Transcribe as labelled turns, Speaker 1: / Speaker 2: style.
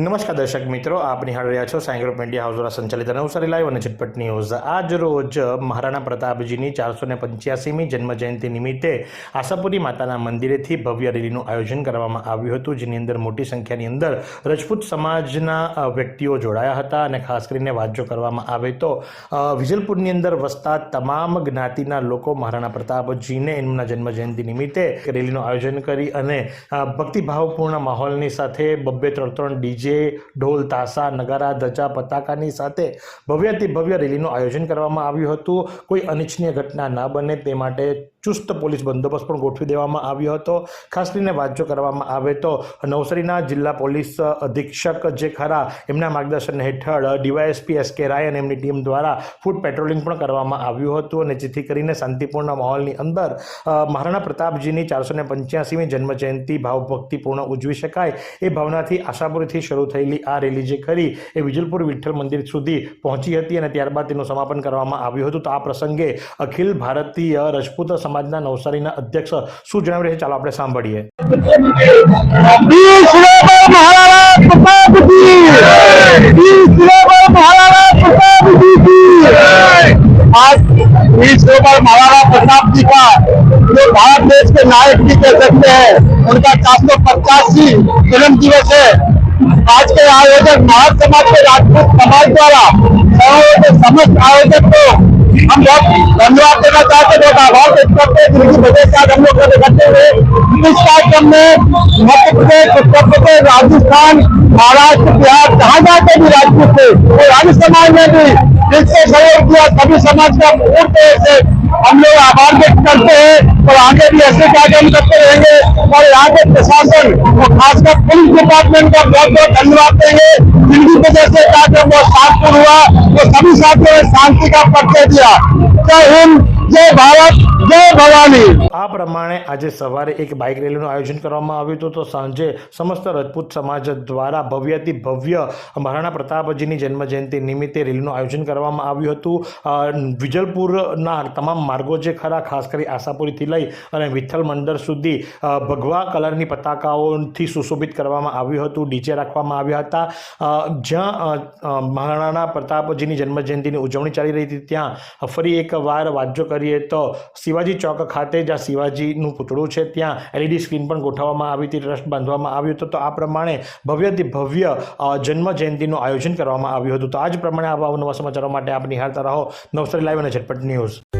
Speaker 1: નમસ્કાર દર્શક મિત્રો, આપ નિહાળી રહ્યા છો સાઈ ગ્રુપ મીડિયા હાઉસ દ્વારા સંચાલિત નવસારી લાઈવ અને ઝટપટ ન્યૂઝ આજ રોજ મહારાણા પ્રતાપજીની ચારસો ને પંચ્યાસીમી જન્મજયંતિ નિમિત્તે આશાપુરી માતાના મંદિરેથી ભવ્ય રેલીનું આયોજન કરવામાં આવ્યું હતું, જેની અંદર મોટી સંખ્યાની અંદર રજપૂત સમાજના વ્યક્તિઓ જોડાયા હતા અને ખાસ કરીને જો કરવામાં આવે તો વિજલપુરની અંદર વસતા તમામ જ્ઞાતિના લોકો મહારાણા પ્રતાપજીને એમના જન્મજયંતિ નિમિત્તે રેલીનું આયોજન કરી અને ભક્તિભાવપૂર્ણ માહોલની સાથે બબ્બે ત્રણ ત્રણ ડીજે ઢોલ, તાસા, નગારા, ધજા, પતાકાની સાથે ભવ્યથી ભવ્ય રેલીનું આયોજન કરવામાં આવ્યું હતું. કોઈ અનિચ્છનીય ઘટના ન બને તે માટે ચુસ્ત પોલીસ બંદોબસ્ત પણ ગોઠવી દેવામાં આવ્યો હતો. ખાસ કરીને વાંચો કરવામાં આવે તો નવસારીના જિલ્લા પોલીસ અધિક્ષક જે ખરા એમના માર્ગદર્શન હેઠળ ડીવાયએસપી એસ કે રાય અને એમની ટીમ દ્વારા ફૂડ પેટ્રોલિંગ પણ કરવામાં આવ્યું હતું અને જેથી કરીને શાંતિપૂર્ણ માહોલની અંદર મહારાણા પ્રતાપજીની ચારસો ને પંચ્યાસીમી જન્મજયંતિ ભાવભક્તિપૂર્ણ ઉજવી શકાય એ ભાવનાથી આશાપુરીથી શરૂ થયેલી આ રેલી જે ખરી એ વિજલપુર વિઠ્ઠલ મંદિર સુધી પહોંચી હતી અને ત્યારબાદ તેનું સમાપન કરવામાં આવ્યું હતું. તો આ પ્રસંગે અખિલ ભારતીય રજપૂત સમાજના નવસારીના અધ્યક્ષ શું જણાવી રહ્યા છે ચાલો આપણે સાંભળીએ
Speaker 2: वीर शिरोमणि महाराणा प्रताप जी वीर शिरोमणि महाराणा प्रताप जी की आज वीर शिरोमणि महाराणा प्रताप जी का जो भारत देश के नायक भी कह सकते हैं उनका चार सौ पचासी जन्म दिवस है आज के आयोजक महाराज समाज के राजपूत समाज द्वारा समारोह के समस्त आयोजक को हम बहुत धन्यवाद देना चाहते हैं बहुत आभार व्यक्त करते हैं। जिनकी वजह से आज हम लोग इकट्ठे हुए इस कार्यक्रम में मध्य प्रदेश उत्तर प्रदेश राजस्थान, महाराष्ट्र, बिहार, जहाँ जहाँ के भी राजपूत थे और राज्य समाज ने भी दिल से सहयोग किया, सभी समाज का पूर्ण तरह से हम लोग आभार व्यक्त करते हैं। और आगे भी ऐसे कार्यक्रम करते रहेंगे। और यहाँ के प्रशासन और खासकर पुलिस डिपार्टमेंट का बहुत बहुत धन्यवाद देंगे जिनकी वजह से कार्यक्रम बहुत शांतिपूर्ण हुआ। तो सभी साथियों ने शांति का परिचय दिया जय हिंद જય ભારત, જય ભવાની.
Speaker 1: આ પ્રમાણે આજે સવારે એક બાઇક રેલીનું આયોજન કરવામાં આવ્યું હતું. તો સાંજે સમસ્ત રજપૂત સમાજ દ્વારા ભવ્યથી ભવ્ય મહારાણા પ્રતાપજીની જન્મજયંતિ નિમિત્તે રેલીનું આયોજન કરવામાં આવ્યું હતું. વિજલપુરના તમામ માર્ગો જે ખરા, ખાસ કરી આશાપુરીથી લઈ અને વિઠ્ઠલ મંદિર સુધી ભગવા કલરની પતાકાઓથી સુશોભિત કરવામાં આવ્યું હતું. ડીજે રાખવામાં આવ્યા હતા. જ્યાં મહારાણા પ્રતાપજીની જન્મજયંતિની ઉજવણી ચાલી રહી હતી ત્યાં ફરી એકવાર વાજો કરી કરીએ તો શિવાજી ચોક ખાતે જ્યાં શિવાજીનું પૂતળું છે. ત્યાં એલઈડી સ્ક્રીન પણ ગોઠવવામાં આવી હતી, ટ્રસ્ટ બાંધવામાં આવ્યું હતું. તો આ પ્રમાણે ભવ્યથી ભવ્ય જન્મ જયંતિનું આયોજન કરવામાં આવ્યું હતું. તો આ જ પ્રમાણે આવા નવા સમાચારો માટે આપ નિહાળતા રહો. નવસારી લાઈવ અને ઝટપટ ન્યૂઝ.